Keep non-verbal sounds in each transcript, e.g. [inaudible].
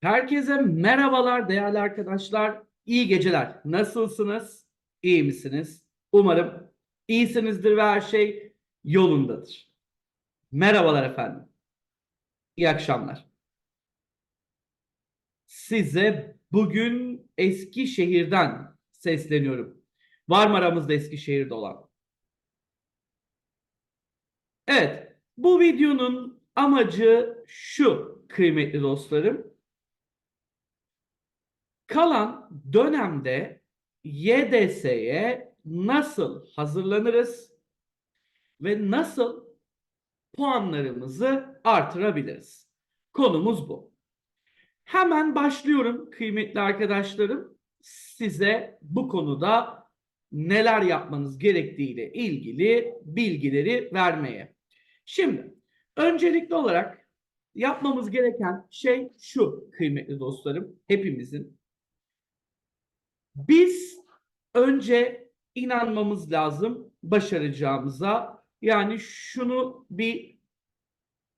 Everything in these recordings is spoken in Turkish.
Herkese merhabalar değerli arkadaşlar. İyi geceler. Nasılsınız? İyi misiniz? Umarım iyisinizdir ve her şey yolundadır. Merhabalar efendim. İyi akşamlar. Size bugün Eskişehir'den sesleniyorum. Var mı aramızda Eskişehir'de olan? Evet, bu videonun amacı şu kıymetli dostlarım. Kalan dönemde YDS'ye nasıl hazırlanırız ve nasıl puanlarımızı artırabiliriz? Konumuz bu. Hemen başlıyorum kıymetli arkadaşlarım. Size bu konuda neler yapmanız gerektiğiyle ilgili bilgileri vermeye. Şimdi öncelikli olarak yapmamız gereken şey şu kıymetli dostlarım, hepimizin. Biz önce inanmamız lazım başaracağımıza. Yani şunu bir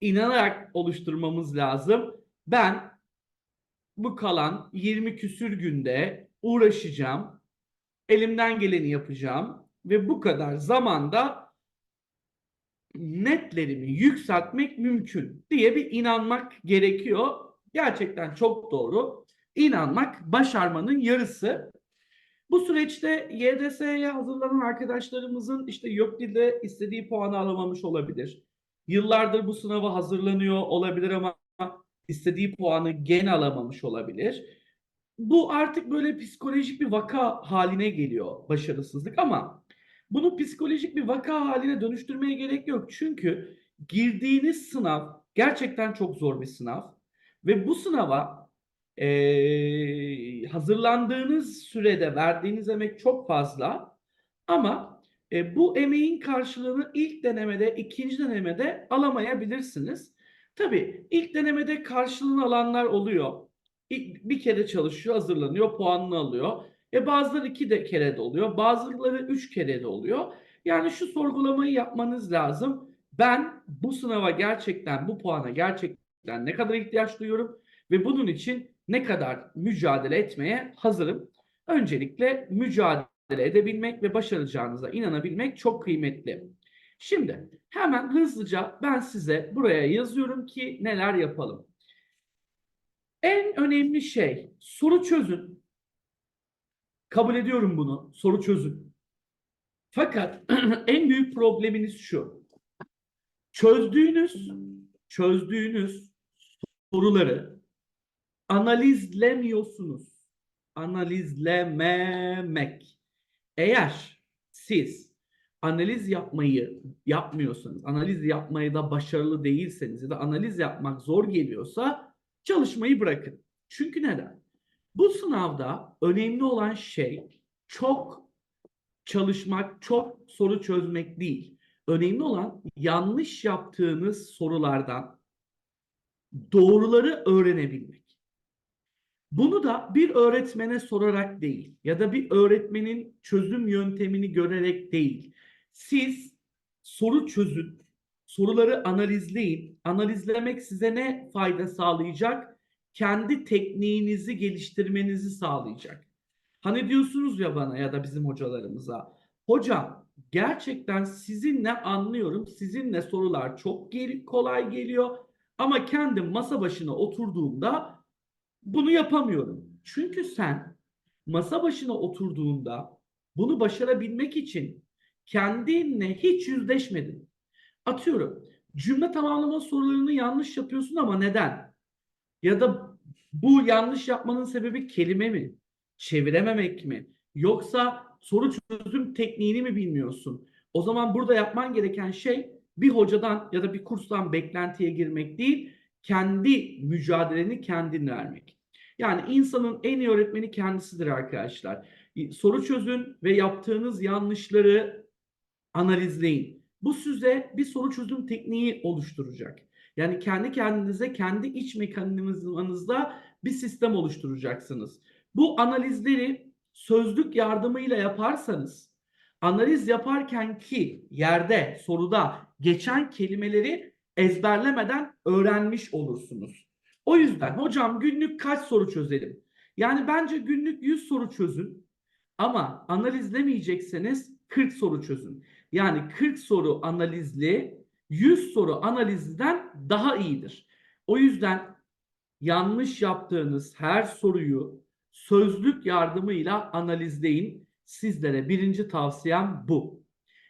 inanarak oluşturmamız lazım. Ben bu kalan 20 küsür günde uğraşacağım. Elimden geleni yapacağım ve bu kadar zamanda netlerimi yükseltmek mümkün diye bir inanmak gerekiyor. Gerçekten çok doğru. İnanmak başarmanın yarısı. Bu süreçte YDS'ye hazırlanan arkadaşlarımızın işte YÖKDİL'de istediği puanı alamamış olabilir. Yıllardır bu sınava hazırlanıyor olabilir ama istediği puanı gene alamamış olabilir. Bu artık böyle psikolojik bir vaka haline geliyor başarısızlık ama bunu psikolojik bir vaka haline dönüştürmeye gerek yok. Çünkü girdiğiniz sınav gerçekten çok zor bir sınav ve bu sınava eee, hazırlandığınız sürede verdiğiniz emek çok fazla ama e, bu emeğin karşılığını ilk denemede, ikinci denemede alamayabilirsiniz. Tabii ilk denemede karşılığını alanlar oluyor. İlk, bir kere çalışıyor, hazırlanıyor, puanını alıyor. E bazıları iki de kere de oluyor, bazıları üç kere de oluyor. Yani şu sorgulamayı yapmanız lazım. Ben bu sınava gerçekten, bu puana gerçekten ne kadar ihtiyaç duyuyorum ve bunun için ne kadar mücadele etmeye hazırım. Öncelikle mücadele edebilmek ve başaracağınıza inanabilmek çok kıymetli. Şimdi hemen hızlıca ben size buraya yazıyorum ki neler yapalım. En önemli şey soru çözün. Kabul ediyorum bunu. Soru çözün. Fakat [clears throat] en büyük probleminiz şu. Çözdüğünüz çözdüğünüz soruları analizlemiyorsunuz. Analizlememek. Eğer siz analiz yapmayı yapmıyorsanız, analiz yapmayı da başarılı değilseniz ya da analiz yapmak zor geliyorsa çalışmayı bırakın. Çünkü neden? Bu sınavda önemli olan şey çok çalışmak, çok soru çözmek değil. Önemli olan yanlış yaptığınız sorulardan doğruları öğrenebilmek. Bunu da bir öğretmene sorarak değil ya da bir öğretmenin çözüm yöntemini görerek değil. Siz soru çözün, soruları analizleyin. Analizlemek size ne fayda sağlayacak? Kendi tekniğinizi geliştirmenizi sağlayacak. Hani diyorsunuz ya bana ya da bizim hocalarımıza. Hocam gerçekten sizinle anlıyorum. Sizinle sorular çok gel kolay geliyor. Ama kendim masa başına oturduğumda bunu yapamıyorum. Çünkü sen masa başına oturduğunda bunu başarabilmek için kendinle hiç yüzleşmedin. Atıyorum cümle tamamlama sorularını yanlış yapıyorsun ama neden? Ya da bu yanlış yapmanın sebebi kelime mi? Çevirememek mi? Yoksa soru çözüm tekniğini mi bilmiyorsun? O zaman burada yapman gereken şey bir hocadan ya da bir kurstan beklentiye girmek değil, kendi mücadeleni kendin vermek. Yani insanın en iyi öğretmeni kendisidir arkadaşlar. Soru çözün ve yaptığınız yanlışları analizleyin. Bu size bir soru çözüm tekniği oluşturacak. Yani kendi kendinize, kendi iç mekanizmanızda bir sistem oluşturacaksınız. Bu analizleri sözlük yardımıyla yaparsanız, analiz yaparken ki yerde, soruda geçen kelimeleri ezberlemeden öğrenmiş olursunuz. O yüzden hocam günlük kaç soru çözelim? Yani bence günlük 100 soru çözün ama analizlemeyecekseniz 40 soru çözün. Yani 40 soru analizli 100 soru analizden daha iyidir. O yüzden yanlış yaptığınız her soruyu sözlük yardımıyla analizleyin. Sizlere birinci tavsiyem bu.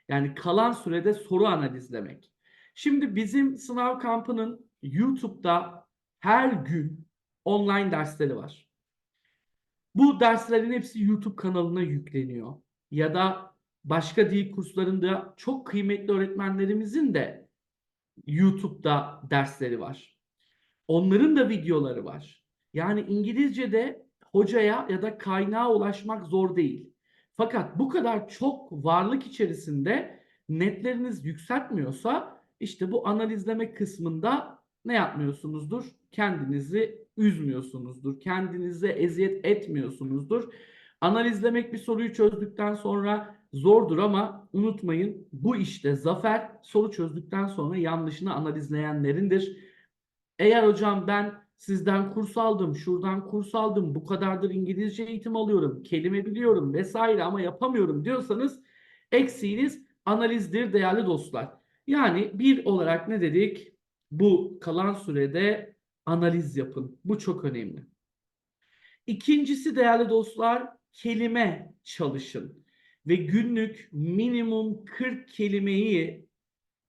Yani kalan sürede soru analizlemek. Şimdi bizim sınav kampının YouTube'da her gün online dersleri var. Bu derslerin hepsi YouTube kanalına yükleniyor. Ya da başka dil kurslarında çok kıymetli öğretmenlerimizin de YouTube'da dersleri var. Onların da videoları var. Yani İngilizce'de hocaya ya da kaynağa ulaşmak zor değil. Fakat bu kadar çok varlık içerisinde netleriniz yükseltmiyorsa işte bu analizleme kısmında ne yapmıyorsunuzdur? Kendinizi üzmüyorsunuzdur. Kendinize eziyet etmiyorsunuzdur. Analizlemek bir soruyu çözdükten sonra zordur ama unutmayın bu işte zafer soru çözdükten sonra yanlışını analizleyenlerindir. Eğer hocam ben sizden kurs aldım, şuradan kurs aldım, bu kadardır İngilizce eğitim alıyorum, kelime biliyorum vesaire ama yapamıyorum diyorsanız eksiğiniz analizdir değerli dostlar. Yani bir olarak ne dedik? Bu kalan sürede analiz yapın. Bu çok önemli. İkincisi değerli dostlar kelime çalışın ve günlük minimum 40 kelimeyi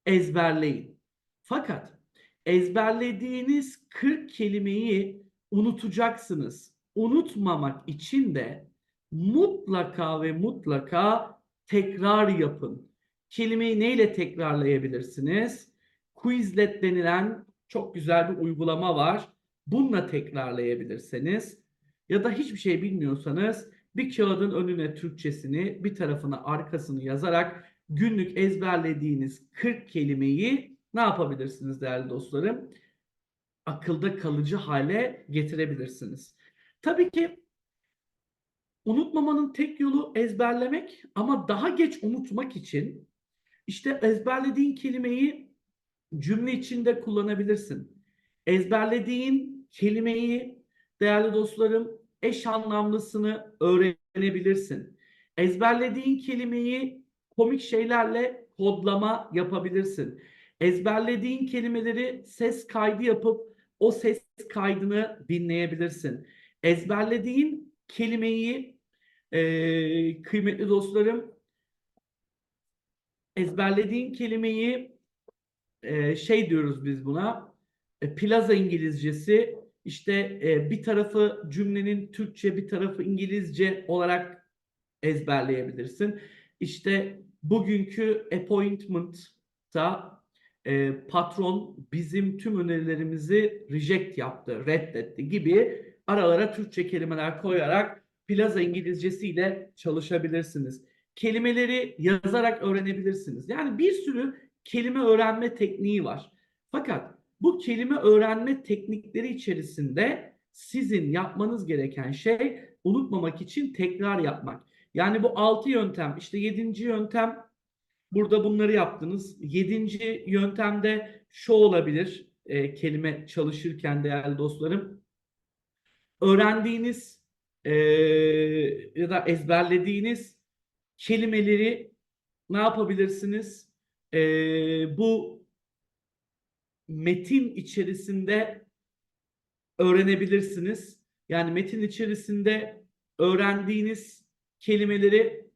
ezberleyin. Fakat ezberlediğiniz 40 kelimeyi unutacaksınız. Unutmamak için de mutlaka ve mutlaka tekrar yapın. Kelimeyi neyle tekrarlayabilirsiniz? Quizlet denilen çok güzel bir uygulama var. Bununla tekrarlayabilirsiniz. Ya da hiçbir şey bilmiyorsanız bir kağıdın önüne Türkçesini, bir tarafına arkasını yazarak günlük ezberlediğiniz 40 kelimeyi ne yapabilirsiniz değerli dostlarım? Akılda kalıcı hale getirebilirsiniz. Tabii ki unutmamanın tek yolu ezberlemek ama daha geç unutmak için işte ezberlediğin kelimeyi cümle içinde kullanabilirsin. Ezberlediğin kelimeyi değerli dostlarım eş anlamlısını öğrenebilirsin. Ezberlediğin kelimeyi komik şeylerle kodlama yapabilirsin. Ezberlediğin kelimeleri ses kaydı yapıp o ses kaydını dinleyebilirsin. Ezberlediğin kelimeyi e, kıymetli dostlarım ezberlediğin kelimeyi e, şey diyoruz biz buna e, plaza İngilizcesi işte e, bir tarafı cümlenin Türkçe bir tarafı İngilizce olarak ezberleyebilirsin. İşte bugünkü appointment'ta e, patron bizim tüm önerilerimizi reject yaptı, reddetti gibi aralara Türkçe kelimeler koyarak plaza İngilizcesiyle çalışabilirsiniz. Kelimeleri yazarak öğrenebilirsiniz. Yani bir sürü kelime öğrenme tekniği var. Fakat bu kelime öğrenme teknikleri içerisinde sizin yapmanız gereken şey unutmamak için tekrar yapmak. Yani bu altı yöntem, işte yedinci yöntem burada bunları yaptınız. Yedinci yöntemde şu olabilir e, kelime çalışırken değerli dostlarım. Öğrendiğiniz e, ya da ezberlediğiniz kelimeleri ne yapabilirsiniz? E, bu metin içerisinde öğrenebilirsiniz. Yani metin içerisinde öğrendiğiniz kelimeleri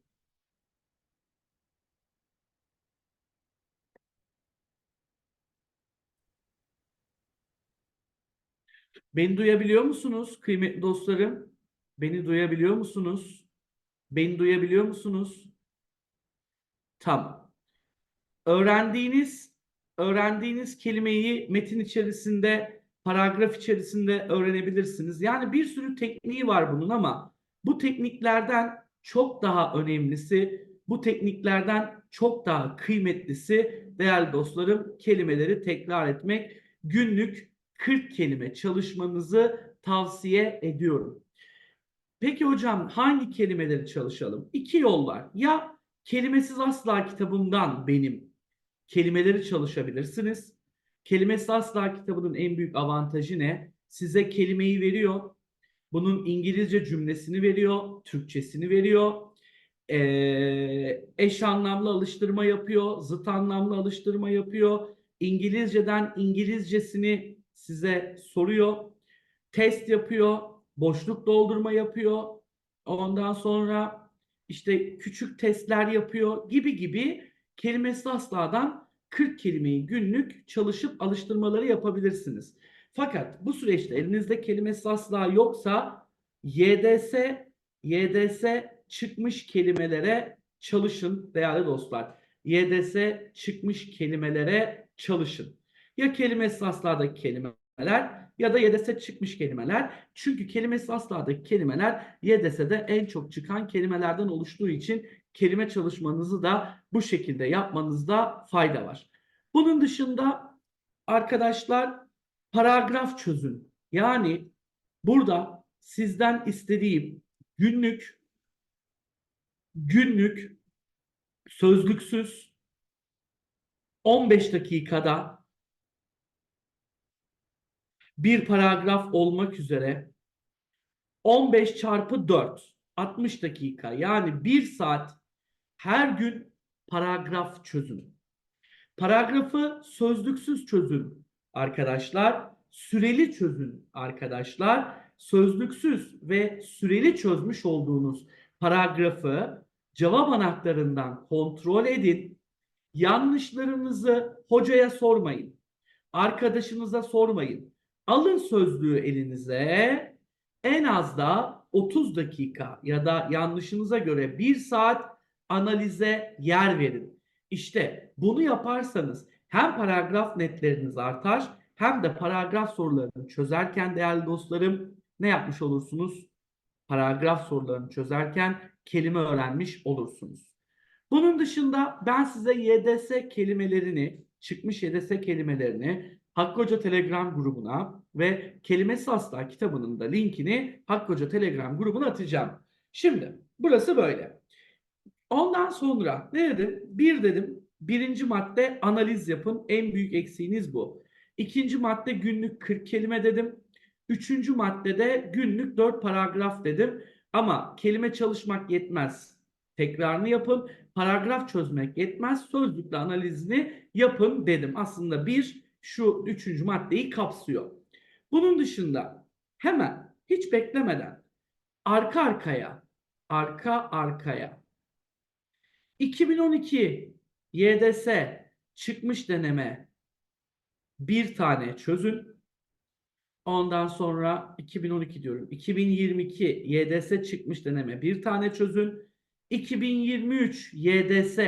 Beni duyabiliyor musunuz kıymetli dostlarım? Beni duyabiliyor musunuz? Beni duyabiliyor musunuz? Tamam. Öğrendiğiniz öğrendiğiniz kelimeyi metin içerisinde, paragraf içerisinde öğrenebilirsiniz. Yani bir sürü tekniği var bunun ama bu tekniklerden çok daha önemlisi, bu tekniklerden çok daha kıymetlisi değerli dostlarım kelimeleri tekrar etmek. Günlük 40 kelime çalışmanızı tavsiye ediyorum. Peki hocam hangi kelimeleri çalışalım? İki yol var. Ya kelimesiz asla kitabımdan benim kelimeleri çalışabilirsiniz. Kelimesiz asla kitabının en büyük avantajı ne? size kelimeyi veriyor. Bunun İngilizce cümlesini veriyor, Türkçesini veriyor. Ee, eş anlamlı alıştırma yapıyor, zıt anlamlı alıştırma yapıyor. İngilizceden İngilizcesini size soruyor. Test yapıyor, boşluk doldurma yapıyor. Ondan sonra işte küçük testler yapıyor gibi gibi kelimesi asladan 40 kelimeyi günlük çalışıp alıştırmaları yapabilirsiniz. Fakat bu süreçte elinizde kelimesi asla yoksa YDS YDS çıkmış kelimelere çalışın değerli dostlar. YDS çıkmış kelimelere çalışın. Ya kelimesi asladaki kelimeler ya da YDS çıkmış kelimeler. Çünkü kelimesi asladaki kelimeler YDS'de en çok çıkan kelimelerden oluştuğu için kelime çalışmanızı da bu şekilde yapmanızda fayda var. Bunun dışında arkadaşlar paragraf çözün. Yani burada sizden istediğim günlük günlük sözlüksüz 15 dakikada bir paragraf olmak üzere 15 çarpı 4 60 dakika yani 1 saat her gün paragraf çözün. Paragrafı sözlüksüz çözün arkadaşlar. Süreli çözün arkadaşlar. Sözlüksüz ve süreli çözmüş olduğunuz paragrafı cevap anahtarından kontrol edin. Yanlışlarınızı hocaya sormayın. Arkadaşınıza sormayın. Alın sözlüğü elinize. En az da 30 dakika ya da yanlışınıza göre 1 saat analize yer verin. İşte bunu yaparsanız hem paragraf netleriniz artar hem de paragraf sorularını çözerken değerli dostlarım ne yapmış olursunuz? Paragraf sorularını çözerken kelime öğrenmiş olursunuz. Bunun dışında ben size YDS kelimelerini, çıkmış YDS kelimelerini Hakkı Hoca Telegram grubuna ve Kelimesi Asla kitabının da linkini Hakkı Hoca Telegram grubuna atacağım. Şimdi burası böyle. Ondan sonra ne dedim? Bir dedim birinci madde analiz yapın. En büyük eksiğiniz bu. İkinci madde günlük 40 kelime dedim. Üçüncü maddede günlük 4 paragraf dedim. Ama kelime çalışmak yetmez. Tekrarını yapın. Paragraf çözmek yetmez. Sözlükle analizini yapın dedim. Aslında bir şu üçüncü maddeyi kapsıyor. Bunun dışında hemen hiç beklemeden arka arkaya arka arkaya 2012 YDS çıkmış deneme bir tane çözün. Ondan sonra 2012 diyorum. 2022 YDS çıkmış deneme bir tane çözün. 2023 YDS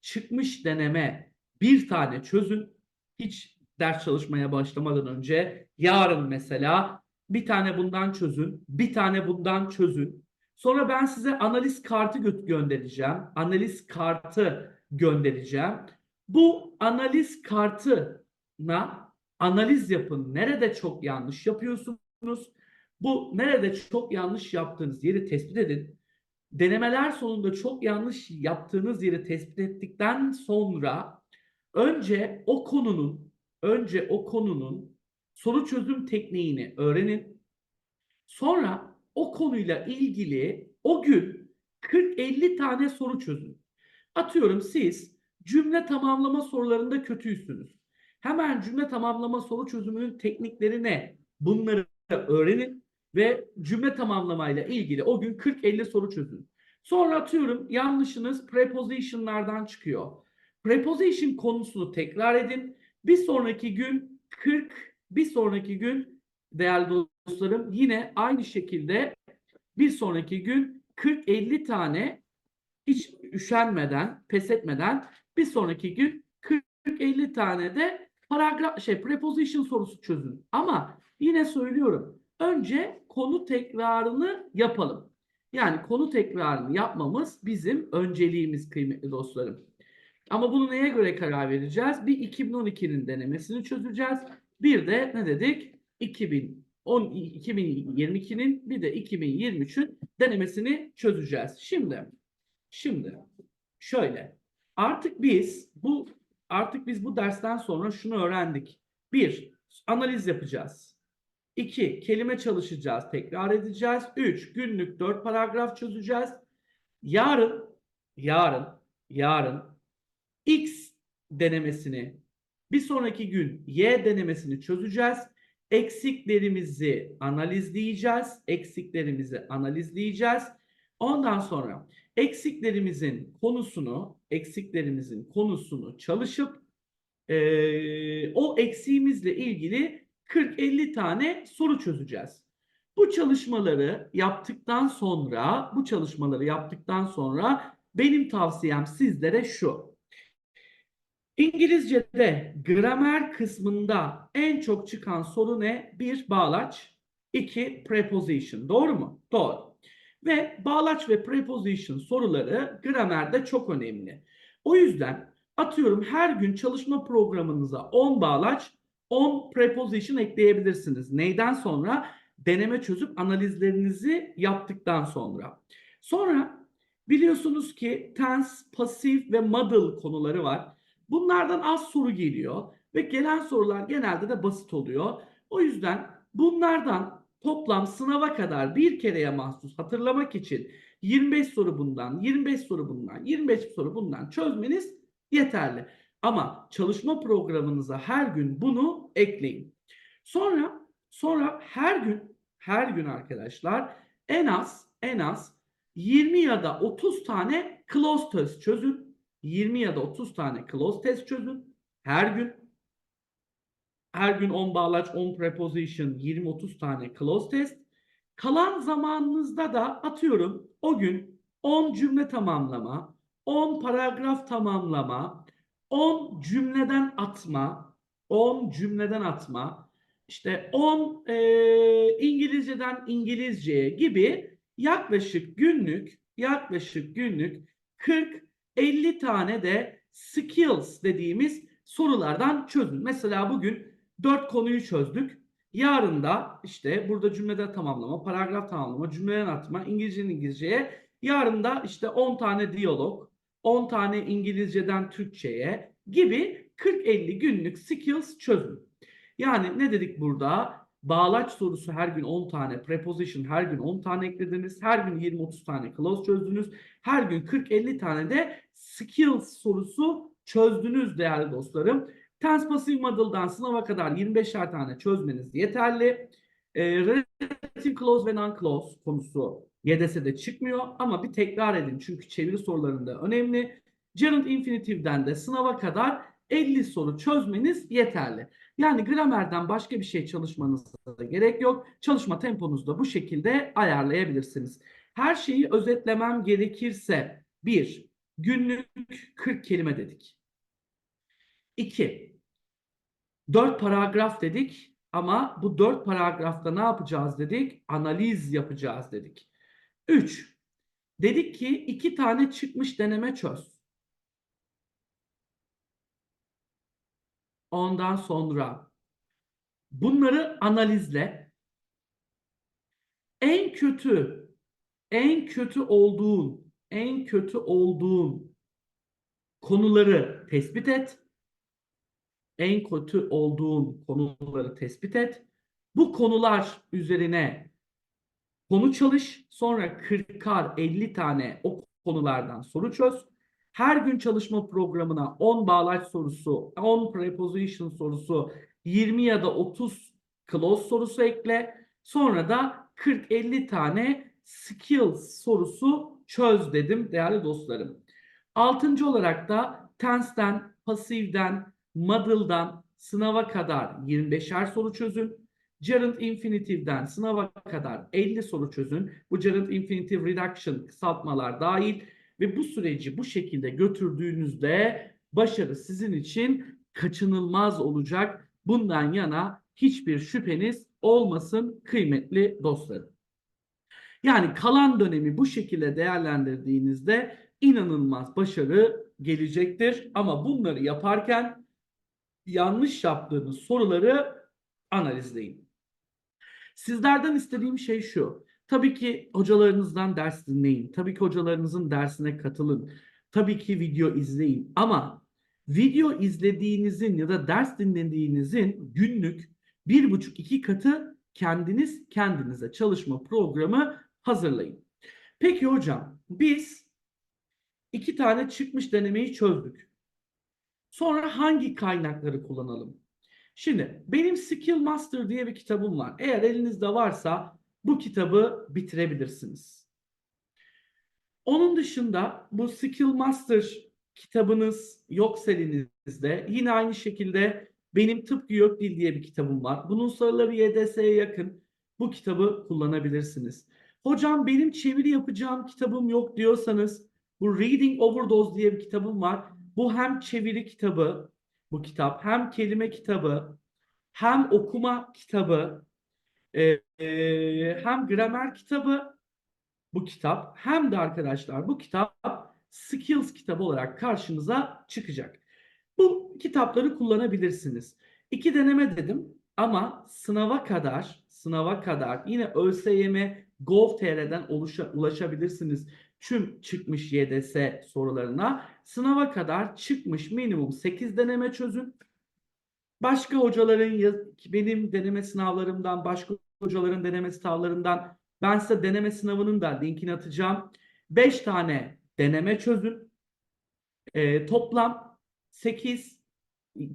çıkmış deneme bir tane çözün. Hiç ders çalışmaya başlamadan önce yarın mesela bir tane bundan çözün, bir tane bundan çözün. Sonra ben size analiz kartı gö- göndereceğim. Analiz kartı göndereceğim. Bu analiz kartına analiz yapın. Nerede çok yanlış yapıyorsunuz? Bu nerede çok yanlış yaptığınız yeri tespit edin. Denemeler sonunda çok yanlış yaptığınız yeri tespit ettikten sonra önce o konunun önce o konunun soru çözüm tekniğini öğrenin. Sonra o konuyla ilgili o gün 40-50 tane soru çözün. Atıyorum siz cümle tamamlama sorularında kötüysünüz. Hemen cümle tamamlama soru çözümünün teknikleri ne? Bunları öğrenin ve cümle tamamlamayla ilgili o gün 40-50 soru çözün. Sonra atıyorum yanlışınız preposition'lardan çıkıyor. Preposition konusunu tekrar edin. Bir sonraki gün 40, bir sonraki gün değerli dostlarım yine aynı şekilde bir sonraki gün 40-50 tane hiç üşenmeden, pes etmeden bir sonraki gün 40-50 tane de paragraf şey preposition sorusu çözün. Ama yine söylüyorum. Önce konu tekrarını yapalım. Yani konu tekrarını yapmamız bizim önceliğimiz kıymetli dostlarım. Ama bunu neye göre karar vereceğiz? Bir 2012'nin denemesini çözeceğiz. Bir de ne dedik? 2010 2022'nin bir de 2023'ün denemesini çözeceğiz. Şimdi şimdi şöyle artık biz bu artık biz bu dersten sonra şunu öğrendik. Bir, analiz yapacağız. 2. Kelime çalışacağız, tekrar edeceğiz. 3. Günlük 4 paragraf çözeceğiz. Yarın, yarın, yarın X denemesini, bir sonraki gün Y denemesini çözeceğiz. Eksiklerimizi analizleyeceğiz. Eksiklerimizi analizleyeceğiz. Ondan sonra eksiklerimizin konusunu, eksiklerimizin konusunu çalışıp eee, o eksiğimizle ilgili 40-50 tane soru çözeceğiz. Bu çalışmaları yaptıktan sonra, bu çalışmaları yaptıktan sonra benim tavsiyem sizlere şu. İngilizce'de gramer kısmında en çok çıkan soru ne? Bir bağlaç, iki preposition. Doğru mu? Doğru. Ve bağlaç ve preposition soruları gramerde çok önemli. O yüzden atıyorum her gün çalışma programınıza 10 bağlaç, 10 preposition ekleyebilirsiniz. Neyden sonra? Deneme çözüp analizlerinizi yaptıktan sonra. Sonra biliyorsunuz ki tense, pasif ve model konuları var. Bunlardan az soru geliyor ve gelen sorular genelde de basit oluyor. O yüzden bunlardan toplam sınava kadar bir kereye mahsus hatırlamak için 25 soru bundan, 25 soru bundan, 25 soru bundan çözmeniz yeterli. Ama çalışma programınıza her gün bunu ekleyin. Sonra sonra her gün her gün arkadaşlar en az en az 20 ya da 30 tane close test çözün. 20 ya da 30 tane close test çözün. Her gün her gün 10 bağlaç, 10 preposition, 20-30 tane close test. Kalan zamanınızda da atıyorum o gün 10 cümle tamamlama, 10 paragraf tamamlama, 10 cümleden atma, 10 cümleden atma, işte 10 e, İngilizceden İngilizceye gibi yaklaşık günlük, yaklaşık günlük 40-50 tane de skills dediğimiz sorulardan çözün. Mesela bugün 4 konuyu çözdük. Yarın da işte burada cümlede tamamlama, paragraf tamamlama, cümleden atma, İngilizcenin İngilizceye. Yarın da işte 10 tane diyalog, 10 tane İngilizceden Türkçe'ye gibi 40-50 günlük skills çözün. Yani ne dedik burada? Bağlaç sorusu her gün 10 tane, preposition her gün 10 tane eklediniz. Her gün 20-30 tane clause çözdünüz. Her gün 40-50 tane de skills sorusu çözdünüz değerli dostlarım. Tense passive model'dan sınava kadar 25'er tane çözmeniz yeterli. E, relative clause ve non-clause konusu YDS'de çıkmıyor ama bir tekrar edin çünkü çeviri sorularında önemli. Gerund infinitive'den de sınava kadar 50 soru çözmeniz yeterli. Yani gramerden başka bir şey çalışmanıza gerek yok. Çalışma temponuzu da bu şekilde ayarlayabilirsiniz. Her şeyi özetlemem gerekirse 1. Günlük 40 kelime dedik. 2. 4 paragraf dedik ama bu 4 paragrafta ne yapacağız dedik? Analiz yapacağız dedik. 3. Dedik ki 2 tane çıkmış deneme çöz. Ondan sonra bunları analizle. En kötü en kötü olduğun en kötü olduğun konuları tespit et. En kötü olduğun konuları tespit et. Bu konular üzerine konu çalış. Sonra 40'ar 50 tane o konulardan soru çöz. Her gün çalışma programına 10 bağlaç sorusu, 10 preposition sorusu, 20 ya da 30 clause sorusu ekle. Sonra da 40-50 tane skills sorusu çöz dedim değerli dostlarım. Altıncı olarak da tense'den, pasifden, model'dan sınava kadar 25'er soru çözün. Gerund Infinitive'den sınava kadar 50 soru çözün. Bu Gerund Infinitive Reduction kısaltmalar dahil ve bu süreci bu şekilde götürdüğünüzde başarı sizin için kaçınılmaz olacak. Bundan yana hiçbir şüpheniz olmasın kıymetli dostlarım. Yani kalan dönemi bu şekilde değerlendirdiğinizde inanılmaz başarı gelecektir. Ama bunları yaparken yanlış yaptığınız soruları analizleyin. Sizlerden istediğim şey şu. Tabii ki hocalarınızdan ders dinleyin. Tabii ki hocalarınızın dersine katılın. Tabii ki video izleyin. Ama video izlediğinizin ya da ders dinlediğinizin günlük bir buçuk iki katı kendiniz kendinize çalışma programı hazırlayın. Peki hocam biz iki tane çıkmış denemeyi çözdük. Sonra hangi kaynakları kullanalım? Şimdi benim Skill Master diye bir kitabım var. Eğer elinizde varsa bu kitabı bitirebilirsiniz. Onun dışında bu Skill Master kitabınız yoksa elinizde yine aynı şekilde benim Tıpkı Yok Dil diye bir kitabım var. Bunun soruları YDS'ye yakın. Bu kitabı kullanabilirsiniz. Hocam benim çeviri yapacağım kitabım yok diyorsanız bu Reading Overdose diye bir kitabım var. Bu hem çeviri kitabı bu kitap hem kelime kitabı hem okuma kitabı e, e, hem gramer kitabı bu kitap hem de arkadaşlar bu kitap skills kitabı olarak karşınıza çıkacak. Bu kitapları kullanabilirsiniz. İki deneme dedim ama sınava kadar sınava kadar yine ÖSYM Gov.tr'den oluşa, ulaşabilirsiniz tüm çıkmış YDS sorularına. Sınava kadar çıkmış minimum 8 deneme çözün. Başka hocaların benim deneme sınavlarımdan, başka hocaların deneme sınavlarından ben size deneme sınavının da linkini atacağım. 5 tane deneme çözün. Ee, toplam 8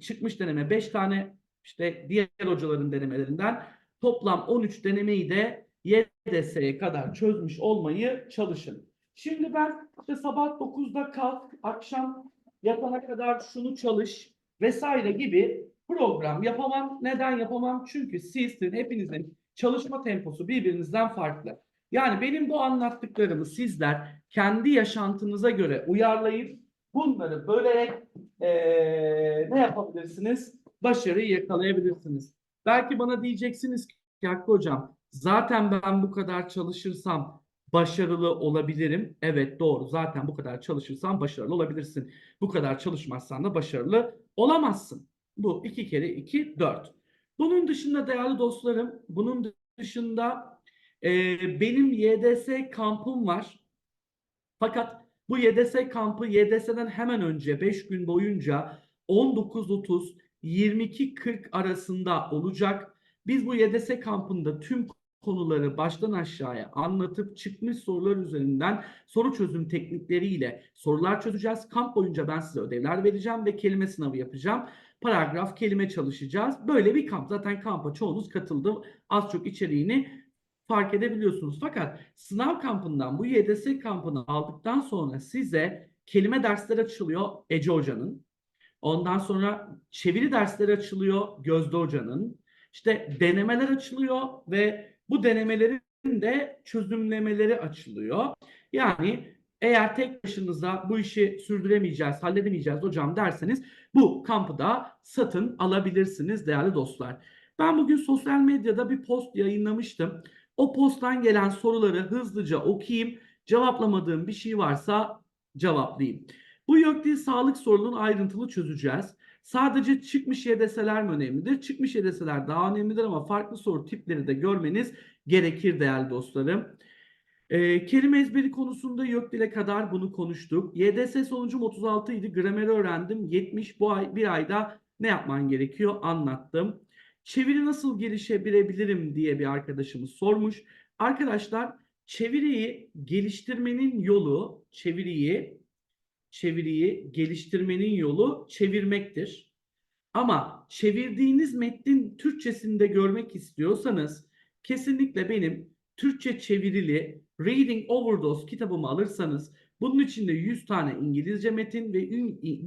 çıkmış deneme 5 tane işte diğer hocaların denemelerinden toplam 13 denemeyi de YDS'ye kadar çözmüş olmayı çalışın. Şimdi ben işte sabah 9'da kalk, akşam yatana kadar şunu çalış vesaire gibi program yapamam. Neden yapamam? Çünkü sizin hepinizin çalışma temposu birbirinizden farklı. Yani benim bu anlattıklarımı sizler kendi yaşantınıza göre uyarlayıp bunları bölerek eee, ne yapabilirsiniz? Başarıyı yakalayabilirsiniz. Belki bana diyeceksiniz ki Hakkı Hocam zaten ben bu kadar çalışırsam başarılı olabilirim. Evet doğru zaten bu kadar çalışırsan başarılı olabilirsin. Bu kadar çalışmazsan da başarılı olamazsın. Bu iki kere iki dört. Bunun dışında değerli dostlarım bunun dışında eee, benim YDS kampım var. Fakat bu YDS kampı YDS'den hemen önce 5 gün boyunca 19.30 22.40 arasında olacak. Biz bu YDS kampında tüm konuları baştan aşağıya anlatıp çıkmış sorular üzerinden soru çözüm teknikleriyle sorular çözeceğiz. Kamp boyunca ben size ödevler vereceğim ve kelime sınavı yapacağım. Paragraf, kelime çalışacağız. Böyle bir kamp. Zaten kampa çoğunuz katıldı. Az çok içeriğini fark edebiliyorsunuz. Fakat sınav kampından bu YDS kampını aldıktan sonra size kelime dersleri açılıyor Ece Hoca'nın. Ondan sonra çeviri dersleri açılıyor Gözde Hoca'nın. İşte denemeler açılıyor ve bu denemelerin de çözümlemeleri açılıyor. Yani eğer tek başınıza bu işi sürdüremeyeceğiz, halledemeyeceğiz hocam derseniz bu kampı da satın alabilirsiniz değerli dostlar. Ben bugün sosyal medyada bir post yayınlamıştım. O posttan gelen soruları hızlıca okuyayım. Cevaplamadığım bir şey varsa cevaplayayım. Bu yok değil sağlık sorununu ayrıntılı çözeceğiz. Sadece çıkmış YDS'ler mi önemlidir? Çıkmış YDS'ler daha önemlidir ama farklı soru tipleri de görmeniz gerekir değerli dostlarım. Ee, kelime ezberi konusunda yok dile kadar bunu konuştuk. YDS sonucum 36 idi. Grameri öğrendim. 70 bu ay bir ayda ne yapman gerekiyor anlattım. Çeviri nasıl gelişebilirim diye bir arkadaşımız sormuş. Arkadaşlar çeviriyi geliştirmenin yolu, çeviriyi çeviriyi geliştirmenin yolu çevirmektir. Ama çevirdiğiniz metnin Türkçesinde görmek istiyorsanız kesinlikle benim Türkçe çevirili Reading Overdose kitabımı alırsanız bunun içinde 100 tane İngilizce metin ve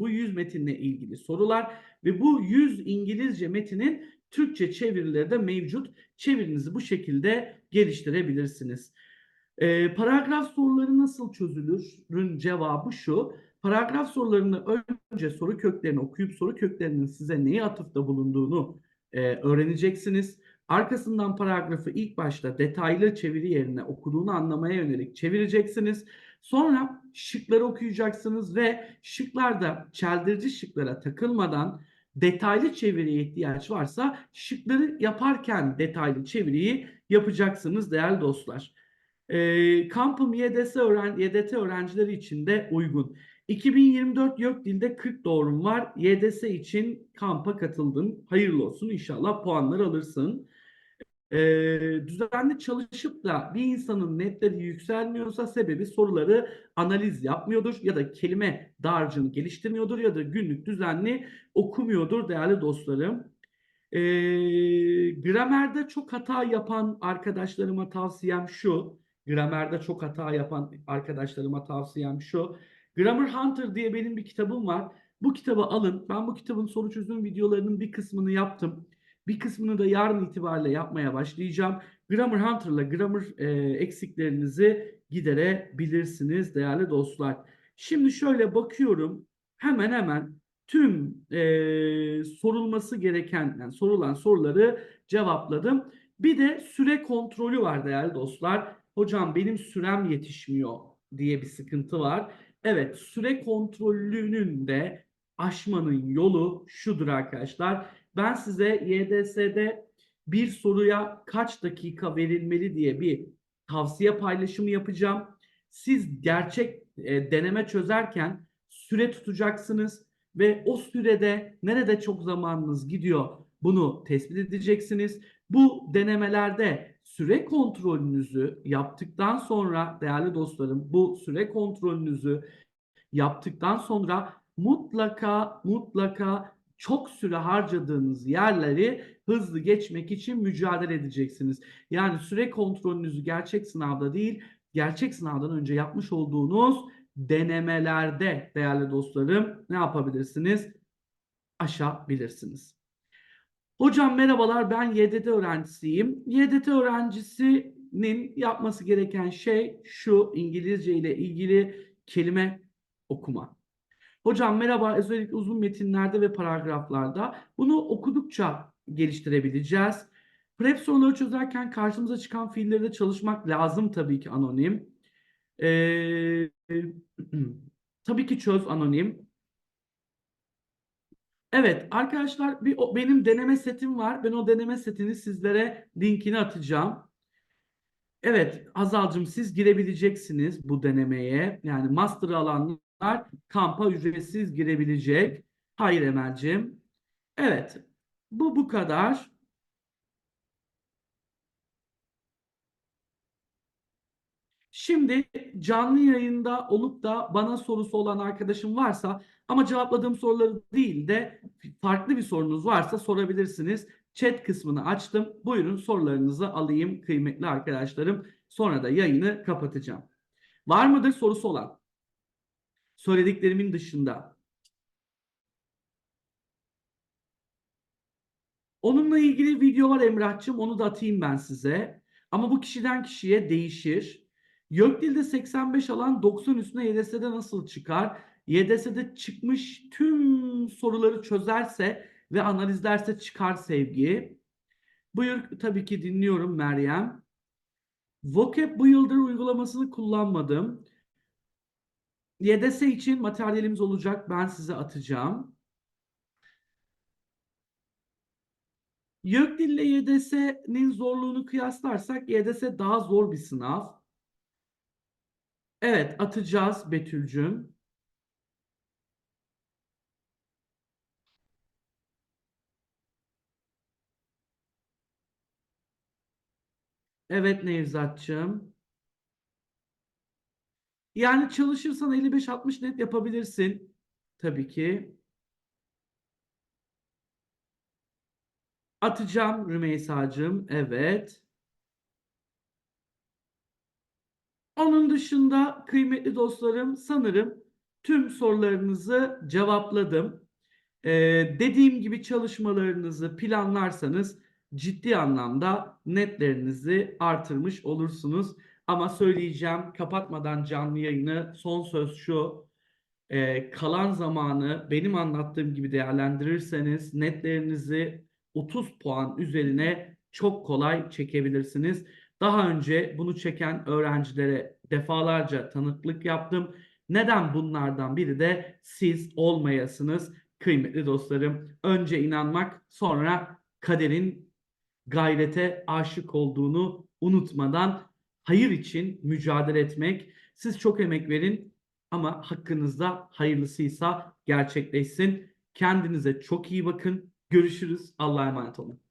bu 100 metinle ilgili sorular ve bu 100 İngilizce metinin Türkçe çevirileri de mevcut. Çevirinizi bu şekilde geliştirebilirsiniz. Ee, paragraf soruları nasıl çözülürün cevabı şu. Paragraf sorularını önce soru köklerini okuyup soru köklerinin size neye atıfta bulunduğunu e, öğreneceksiniz. Arkasından paragrafı ilk başta detaylı çeviri yerine okuduğunu anlamaya yönelik çevireceksiniz. Sonra şıkları okuyacaksınız ve şıklarda çeldirici şıklara takılmadan detaylı çeviriye ihtiyaç varsa şıkları yaparken detaylı çeviriyi yapacaksınız değerli dostlar. E, kampım YDS öğren YDT öğrencileri için de uygun. 2024 YÖK dilde 40 doğrum var. YDS için kampa katıldım. Hayırlı olsun inşallah puanlar alırsın. e, düzenli çalışıp da bir insanın netleri yükselmiyorsa sebebi soruları analiz yapmıyordur ya da kelime dağarcığını geliştirmiyordur ya da günlük düzenli okumuyordur değerli dostlarım. E, gramerde çok hata yapan arkadaşlarıma tavsiyem şu. Gramerde çok hata yapan arkadaşlarıma tavsiyem şu. Grammar Hunter diye benim bir kitabım var. Bu kitabı alın. Ben bu kitabın soru çözüm videolarının bir kısmını yaptım. Bir kısmını da yarın itibariyle yapmaya başlayacağım. Grammar Hunter'la grammar e, eksiklerinizi giderebilirsiniz değerli dostlar. Şimdi şöyle bakıyorum. Hemen hemen tüm e, sorulması gereken yani sorulan soruları cevapladım. Bir de süre kontrolü var değerli dostlar. Hocam benim sürem yetişmiyor diye bir sıkıntı var. Evet süre kontrolünün de aşmanın yolu şudur arkadaşlar. Ben size YDS'de bir soruya kaç dakika verilmeli diye bir tavsiye paylaşımı yapacağım. Siz gerçek e, deneme çözerken süre tutacaksınız ve o sürede nerede çok zamanınız gidiyor bunu tespit edeceksiniz. Bu denemelerde süre kontrolünüzü yaptıktan sonra değerli dostlarım bu süre kontrolünüzü yaptıktan sonra mutlaka mutlaka çok süre harcadığınız yerleri hızlı geçmek için mücadele edeceksiniz. Yani süre kontrolünüzü gerçek sınavda değil, gerçek sınavdan önce yapmış olduğunuz denemelerde değerli dostlarım ne yapabilirsiniz? Aşabilirsiniz. Hocam merhabalar ben YDT öğrencisiyim. YDT öğrencisinin yapması gereken şey şu İngilizce ile ilgili kelime okuma. Hocam merhaba özellikle uzun metinlerde ve paragraflarda bunu okudukça geliştirebileceğiz. Prep soruları çözerken karşımıza çıkan fiilleri de çalışmak lazım tabii ki anonim. Ee, [clears throat] tabii ki çöz anonim. Evet arkadaşlar bir o, benim deneme setim var. Ben o deneme setini sizlere linkini atacağım. Evet Hazal'cığım siz girebileceksiniz bu denemeye. Yani master alanlar kampa ücretsiz girebilecek. Hayır Emel'cim. Evet bu bu kadar. Şimdi canlı yayında olup da bana sorusu olan arkadaşım varsa ama cevapladığım soruları değil de farklı bir sorunuz varsa sorabilirsiniz. Chat kısmını açtım. Buyurun sorularınızı alayım kıymetli arkadaşlarım. Sonra da yayını kapatacağım. Var mıdır sorusu olan? Söylediklerimin dışında. Onunla ilgili video var Emrah'cığım. Onu da atayım ben size. Ama bu kişiden kişiye değişir. YÖKDİL'de 85 alan 90 üstüne YDS'de nasıl çıkar? YDS'de çıkmış tüm soruları çözerse ve analizlerse çıkar sevgi. Buyur tabii ki dinliyorum Meryem. Vocab bu yıldır uygulamasını kullanmadım. YDS için materyalimiz olacak. Ben size atacağım. YÖKDİL ile YDS'nin zorluğunu kıyaslarsak YDS daha zor bir sınav. Evet atacağız Betül'cüm. Evet Nevzat'cığım. Yani çalışırsan 55-60 net yapabilirsin. Tabii ki. Atacağım Rümeysa'cığım. Evet. Onun dışında kıymetli dostlarım sanırım tüm sorularınızı cevapladım. Ee, dediğim gibi çalışmalarınızı planlarsanız ciddi anlamda netlerinizi artırmış olursunuz. Ama söyleyeceğim kapatmadan canlı yayını son söz şu. Ee, kalan zamanı benim anlattığım gibi değerlendirirseniz netlerinizi 30 puan üzerine çok kolay çekebilirsiniz. Daha önce bunu çeken öğrencilere defalarca tanıklık yaptım. Neden bunlardan biri de siz olmayasınız kıymetli dostlarım. Önce inanmak sonra kaderin gayrete aşık olduğunu unutmadan hayır için mücadele etmek. Siz çok emek verin ama hakkınızda hayırlısıysa gerçekleşsin. Kendinize çok iyi bakın. Görüşürüz. Allah'a emanet olun.